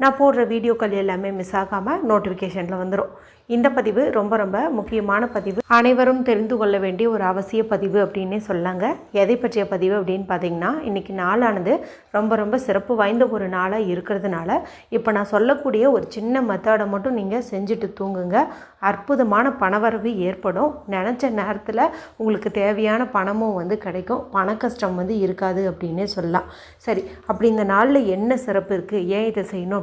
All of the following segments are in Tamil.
நான் போடுற வீடியோக்கள் எல்லாமே மிஸ் ஆகாமல் நோட்டிஃபிகேஷனில் வந்துடும் இந்த பதிவு ரொம்ப ரொம்ப முக்கியமான பதிவு. அனைவரும் தெரிந்து கொள்ள வேண்டிய ஒரு அவசிய பதிவு அப்படின்னே சொல்லாங்க எதை பற்றிய பதிவு அப்படின்னு பார்த்தீங்கன்னா இன்றைக்கி நாளானது ரொம்ப ரொம்ப சிறப்பு வாய்ந்த ஒரு நாளாக இருக்கிறதுனால இப்போ நான் சொல்லக்கூடிய ஒரு சின்ன மெத்தடை மட்டும் நீங்கள் செஞ்சுட்டு தூங்குங்க. அற்புதமான பணவரவு ஏற்படும். நினச்ச நேரத்தில் உங்களுக்கு தேவையான பணமும் வந்து கிடைக்கும். பண கஷ்டம் வந்து இருக்காது அப்படின்னே சொல்லலாம். சரி அப்படி இந்த நாளில் என்ன சிறப்பு இருக்குது ஏன் இதை செய்யணும்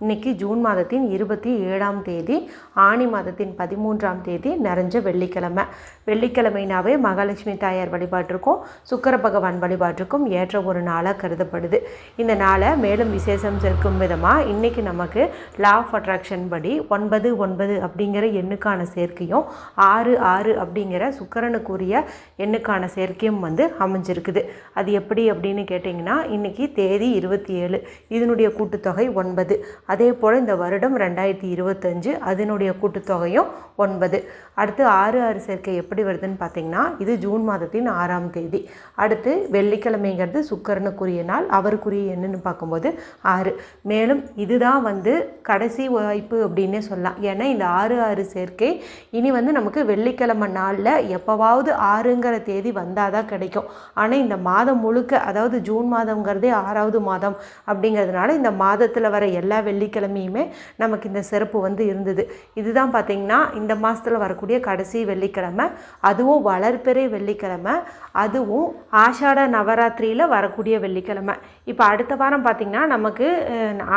இன்னைக்கு ஜூன் மாதத்தின் இருபத்தி ஏழாம் தேதி ஆனி மாதத்தின் பதிமூன்றாம் தேதி நிறைஞ்ச வெள்ளிக்கிழமை. வெள்ளிக்கிழமைனாவே மகாலட்சுமி தாயார் வழிபாட்டிற்கும் சுக்கர பகவான் வழிபாட்டிற்கும் ஏற்ற ஒரு நாளாக கருதப்படுது. இந்த நாளை மேலும் விசேஷம் சேர்க்கும் விதமாக இன்றைக்கி நமக்கு லா ஆஃப் அட்ராக்ஷன் படி ஒன்பது ஒன்பது அப்படிங்கிற எண்ணுக்கான சேர்க்கையும் ஆறு ஆறு அப்படிங்கிற சுக்கரனுக்குரிய எண்ணுக்கான சேர்க்கையும் வந்து அமைஞ்சிருக்குது. அது எப்படி அப்படின்னு கேட்டிங்கன்னா இன்றைக்கி தேதி இருபத்தி ஏழு. இதனுடைய கூட்டுத்தொகை ஒன்பது. அதே போல் இந்த வருடம் ரெண்டாயிரத்தி இருபத்தஞ்சு அதனுடைய கூட்டுத்தொகையும் ஒன்பது. அடுத்து ஆறு ஆறு சேர்க்கை எப்படி வருதுன்னு பார்த்தீங்கன்னா இது ஜூன் மாதத்தின் ஆறாம் தேதி. அடுத்து வெள்ளிக்கிழமைங்கிறது சுக்கரனுக்குரிய நாள் அவருக்குரிய என்னன்னு பார்க்கும்போது ஆறு. மேலும் இதுதான் வந்து கடைசி வாய்ப்பு அப்படின்னே சொல்லலாம். ஏன்னா இந்த ஆறு ஆறு சேர்க்கை இனி வந்து நமக்கு வெள்ளிக்கிழமை நாளில் எப்போவாவது ஆறுங்கிற தேதி வந்தால் தான் கிடைக்கும். ஆனால் இந்த மாதம் முழுக்க அதாவது ஜூன் மாதங்கிறதே ஆறாவது மாதம் அப்படிங்கிறதுனால இந்த மாதத்தில் வர எல்லா வெள்ளிக்கிழமையுமே நமக்கு இந்த சிறப்பு வந்து இருந்தது. இதுதான் பார்த்திங்கன்னா இந்த மாதத்தில் வரக்கூடிய கடைசி வெள்ளிக்கிழமை அதுவும் வளர்ப்பெறை வெள்ளிக்கிழமை அதுவும் ஆஷாட நவராத்திரியில் வரக்கூடிய வெள்ளிக்கிழமை. இப்போ அடுத்த வாரம் பார்த்திங்கன்னா நமக்கு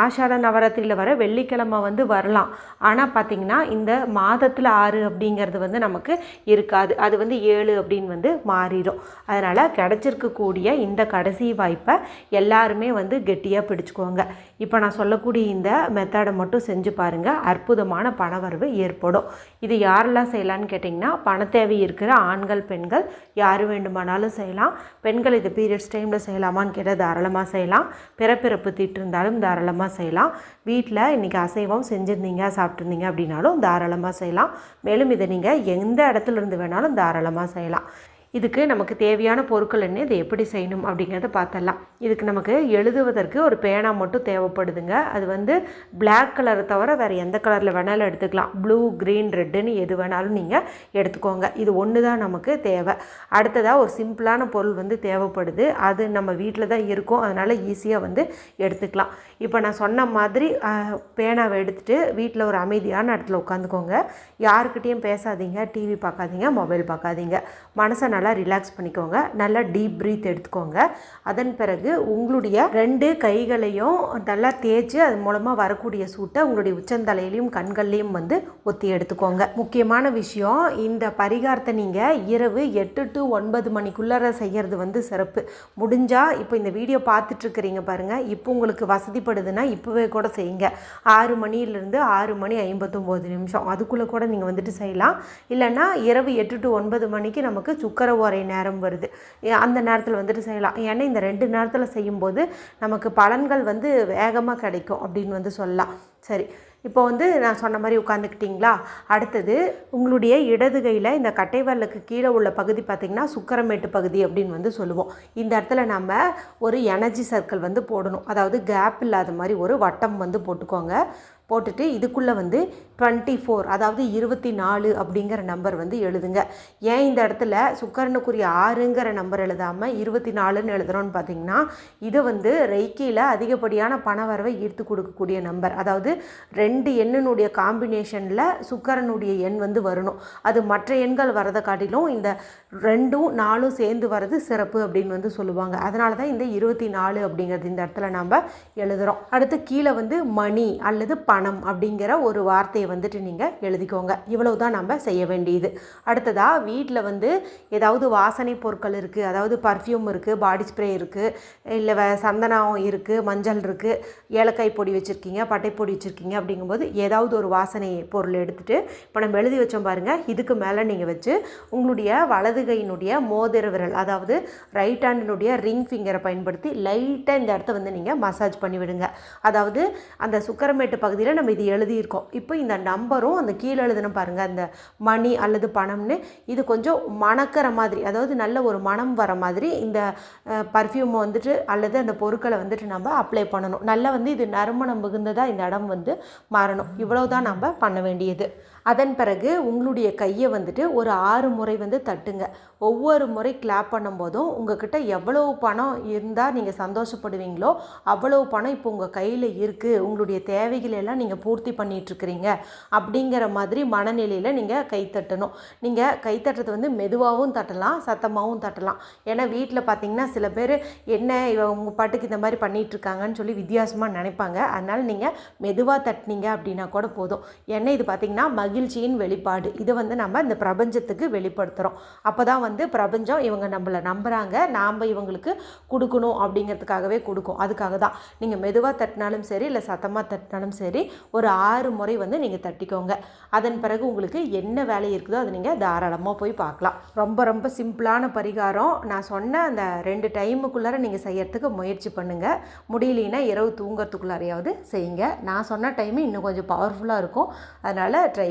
ஆஷாட நவராத்திரியில் வர வெள்ளிக்கிழமை வந்து வரலாம். ஆனால் பார்த்திங்கன்னா இந்த மாதத்தில் ஆறு அப்படிங்கிறது வந்து நமக்கு இருக்காது. அது வந்து ஏழு அப்படின்னு வந்து மாறிடும். அதனால் கிடச்சிருக்கக்கூடிய இந்த கடைசி வாய்ப்பை எல்லாருமே வந்து கெட்டியாக பிடிச்சிக்கோங்க. இப்போ நான் சொல்லக்கூடிய இந்த மெத்தடை மட்டும் செஞ்சு பாருங்கள் அற்புதமான பணவரவு ஏற்படும். இது யாரெல்லாம் செய்யலான்னு கேட்டிங்கன்னா பண தேவை இருக்கிற ஆண்கள் பெண்கள் யார் வேண்டுமானாலும் செய்யலாம். பெண்கள் இது பீரியட்ஸ் டைமில் செய்யலாமான்னு கேட்டால் தாராளமாக செய்யலாம். பிறப்பிறப்பு தீட்டு இருந்தாலும் தாராளமாக செய்யலாம். வீட்டில் இன்றைக்கி அசைவம் செஞ்சுருந்தீங்க சாப்பிட்ருந்தீங்க அப்படின்னாலும் தாராளமாக செய்யலாம். மேலும் இதை நீங்கள் எந்த இடத்துல இருந்து வேணாலும் தாராளமாக செய்யலாம். இதுக்கு நமக்கு தேவையான பொருட்கள் என்ன இதை எப்படி செய்யணும் அப்படிங்கிறத பார்த்தலாம் இதுக்கு நமக்கு எழுதுவதற்கு ஒரு பேனா மட்டும் தேவைப்படுதுங்க. அது வந்து பிளாக் கலரை தவிர வேறு எந்த கலரில் வேணாலும் எடுத்துக்கலாம். ப்ளூ க்ரீன் ரெட்டுன்னு எது வேணாலும் நீங்கள் எடுத்துக்கோங்க. இது ஒன்று தான் நமக்கு தேவை. அடுத்ததாக ஒரு சிம்பிளான பொருள் வந்து தேவைப்படுது. அது நம்ம வீட்டில் தான் இருக்கும். அதனால் ஈஸியாக வந்து எடுத்துக்கலாம். இப்போ நான் சொன்ன மாதிரி பேனாவை எடுத்துகிட்டு வீட்டில் ஒரு அமைதியான இடத்துல உட்காந்துக்கோங்க. யாருக்கிட்டேயும் பேசாதீங்க. டிவி பார்க்காதீங்க. மொபைல் பார்க்காதீங்க. மனசை நல்லா ரிலாக்ஸ் பண்ணிக்கோங்க. நல்லா டீப் ப்ரீத் எடுத்துக்கோங்க. அதன் பிறகு உங்களுடைய ரெண்டு கைகளையும் நல்லா தேய்ச்சி அது மூலமாக வரக்கூடிய சூட்டை உங்களுடைய உச்சந்தலையிலையும் கண்கள்லையும் வந்து ஒத்தி எடுத்துக்கோங்க. முக்கியமான விஷயம் இந்த பரிகாரத்தை நீங்கள் இரவு எட்டு டு ஒன்பது மணிக்குள்ளார செய்கிறது வந்து சிறப்பு. முடிஞ்சால் இப்போ இந்த வீடியோ பார்த்துட்ருக்குறீங்க பாருங்கள் இப்போ உங்களுக்கு வசதிப்படுதுன்னா இப்போவே கூட செய்யுங்க. ஆறு மணியிலிருந்து ஆறு மணி ஐம்பத்தொம்போது நிமிஷம். அதுக்குள்ளே கூட நீங்கள் வந்துட்டு செய்யலாம். இல்லைன்னா இரவு எட்டு டு ஒன்பது மணிக்கு நமக்கு சுக்கர ஒரே நேரம் வருது. அந்த நேரத்தில் வந்துட்டு செய்யலாம். ஏன்னா இந்த ரெண்டு நேரத்தில் செய்யும்போது நமக்கு பலன்கள் வந்து வேகமாக கிடைக்கும் அப்படின்னு வந்து சொல்லலாம். சரி இப்போ வந்து நான் சொன்ன மாதிரி உட்காந்துக்கிட்டிங்களா அடுத்தது உங்களுடைய இடது கையில் இந்த கட்டைவரலுக்கு கீழே உள்ள பகுதி பார்த்திங்கன்னா சுக்கரமேட்டு பகுதி அப்படின்னு வந்து சொல்லுவோம். இந்த இடத்துல நம்ம ஒரு எனர்ஜி சர்க்கிள் வந்து போடணும். அதாவது கேப் இல்லாத மாதிரி ஒரு வட்டம் வந்து போட்டுக்கோங்க. போட்டுட்டு இதுக்குள்ளே வந்து டுவெண்ட்டி ஃபோர் அதாவது இருபத்தி நாலு அப்படிங்கிற நம்பர் வந்து எழுதுங்க. ஏன் இந்த இடத்துல சுக்கரனுக்குரிய ஆறுங்கிற நம்பர் எழுதாமல் இருபத்தி நாலுன்னு எழுதுகிறோன்னு பார்த்தீங்கன்னா இது வந்து ரெய்க்கியில் அதிகப்படியான பண வரவை ஈர்த்து கொடுக்கக்கூடிய நம்பர் அதாவது ரெண்டு எண்ணினுடைய காம்பினேஷனில் சுக்கரனுடைய எண் வந்து வரணும். அது மற்ற எண்கள் வரதை காட்டிலும் இந்த ரெண்டும் நாலும் சேர்ந்து வர்றது சிறப்பு அப்படின்னு வந்து சொல்லுவாங்க. அதனால தான் இந்த இருபத்தி நாலு அப்படிங்கிறது இந்த இடத்துல நாம் எழுதுகிறோம் அடுத்து கீழே வந்து மணி அல்லது பணம் அப்படிங்கிற ஒரு வார்த்தையை வந்துட்டு நீங்கள் எழுதிக்கோங்க. இவ்வளவு தான் நம்ம செய்ய வேண்டியது. அடுத்ததாக வீட்டில் வந்து ஏதாவது வாசனை பொருட்கள் இருக்குது அதாவது பர்ஃப்யூம் இருக்குது பாடி ஸ்ப்ரே இருக்குது இல்லை சந்தனம் இருக்குது மஞ்சள் இருக்குது ஏலக்காய் பொடி வச்சுருக்கீங்க பட்டைப்பொடி வச்சுருக்கீங்க அப்படிங்கும்போது ஏதாவது ஒரு வாசனை பொருள் எடுத்துகிட்டு இப்போ நம்ம எழுதி வச்சோம் பாருங்கள் இதுக்கு மேலே நீங்கள் வச்சு உங்களுடைய வலது கையினுடைய மோதிர விரல் அதாவது ரைட் ஹேண்டினுடைய ரிங் ஃபிங்கரை பயன்படுத்தி லைட்டாக இந்த இடத்த வந்து நீங்கள் மசாஜ் பண்ணிவிடுங்க. அதாவது அந்த சுக்கரமேட்டு பகுதியில் நம்ம இது எழுதியிருக்கோம். இப்போ இந்த நம்பரும் அந்த கீழே எழுதுனோம் பாருங்கள் அந்த மணி அல்லது பணம்னு இது கொஞ்சம் மணக்கிற மாதிரி அதாவது நல்ல ஒரு மனம் வர மாதிரி இந்த பர்ஃப்யூம் வந்துட்டு அல்லது அந்த பொருட்களை வந்துட்டு நம்ம அப்ளை பண்ணணும். நல்லா வந்து இது நறுமணம் மிகுந்ததாக இந்த இடம் வந்து மாறணும். இவ்வளோ தான் நம்ம பண்ண வேண்டியது. அதன் பிறகு உங்களுடைய கையை வந்துட்டு ஒரு ஆறு முறை வந்து தட்டுங்க. ஒவ்வொரு முறை கிளாப் பண்ணும்போதும் உங்ககிட்ட எவ்வளவு பணம் இருந்தால் நீங்கள் சந்தோஷப்படுவீங்களோ அவ்வளவு பணம் இப்போ உங்கள் கையில் இருக்குது உங்களுடைய தேவைகளை எல்லாம் நீங்கள் பூர்த்தி பண்ணிகிட்ருக்கிறீங்க அப்படிங்கிற மாதிரி மனநிலையில் நீங்கள் கை தட்டணும். நீங்கள் கை தட்டுறது வந்து மெதுவாகவும் தட்டலாம் சத்தமாகவும் தட்டலாம். ஏன்னா வீட்டில் பார்த்தீங்கன்னா சில பேர் என்ன இவ உங்கள் பாட்டுக்கு இந்த மாதிரி பண்ணிகிட்ருக்காங்கன்னு சொல்லி வித்தியாசமாக நினைப்பாங்க. அதனால் நீங்கள் மெதுவாக தட்டினீங்க அப்படின்னா கூட போதும். ஏன்னா இது பார்த்தீங்கன்னா மகிழ்ச்சியின் வெளிப்பாடு. இதை வந்து நம்ம இந்த பிரபஞ்சத்துக்கு வெளிப்படுத்துகிறோம் அப்போ தான் வந்து பிரபஞ்சம் இவங்க நம்மளை நம்புகிறாங்க நாம் இவங்களுக்கு கொடுக்கணும் அப்படிங்கிறதுக்காகவே கொடுக்கும். அதுக்காக தான் நீங்கள் மெதுவாக தட்டினாலும் சரி இல்லை சத்தமாக தட்டினாலும் சரி ஒரு ஆறு முறை வந்து நீங்கள் தட்டிக்கோங்க. அதன் பிறகு உங்களுக்கு என்ன வேலை இருக்குதோ அதை நீங்கள் தாராளமாக போய் பார்க்கலாம். ரொம்ப ரொம்ப சிம்பிளான பரிகாரம். நான் சொன்ன அந்த ரெண்டு டைமுக்குள்ளார நீங்கள் செய்யறதுக்கு முயற்சி பண்ணுங்கள் முடியலைன்னா இரவு தூங்குறதுக்குள்ளாரையாவது செய்யுங்க. நான் சொன்ன டைமு இன்னும் கொஞ்சம் பவர்ஃபுல்லாக இருக்கும். அதனால் ட்ரை